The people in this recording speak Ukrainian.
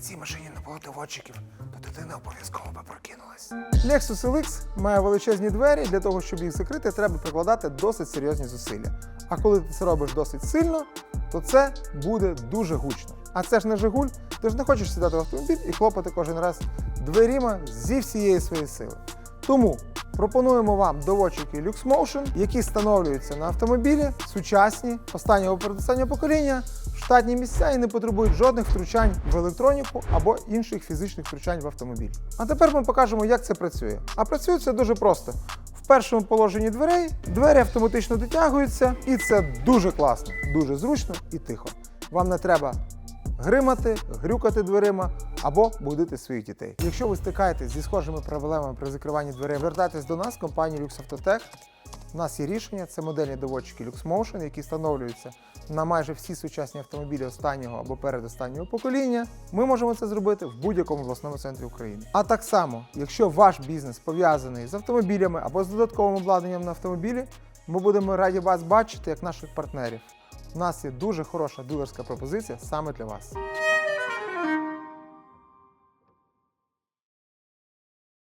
цій машині не було доводчиків, то дитина обов'язково би прокинулась. Lexus LX має величезні двері. Для того, щоб їх закрити, треба прикладати досить серйозні зусилля. А коли ти це робиш досить сильно, то це буде дуже гучно. А це ж не Жигуль, ти ж не хочеш сідати в автомобіль і хлопати кожен раз дверима зі всієї своєї сили. Тому пропонуємо вам доводчики LuxMotion, які встановлюються на автомобілі, сучасні, останнього передостаннього покоління, штатні місця і не потребують жодних втручань в електроніку або інших фізичних втручань в автомобіль. А тепер ми покажемо, як це працює. А працює це дуже просто. В першому положенні дверей двері автоматично дотягуються, і це дуже класно, дуже зручно і тихо. Вам не треба гримати, грюкати дверима або будити своїх дітей. Якщо ви стикаєтесь зі схожими проблемами при закриванні дверей, звертайтесь до нас, компанії Autotech. У нас є рішення, це модельні доводчики LuxMotion, які встановлюються на майже всі сучасні автомобілі останнього або передостаннього покоління. Ми можемо це зробити в будь-якому обласному центрі України. А так само, якщо ваш бізнес пов'язаний з автомобілями або з додатковим обладнанням на автомобілі, ми будемо раді вас бачити як наших партнерів. У нас є дуже хороша дилерська пропозиція саме для вас.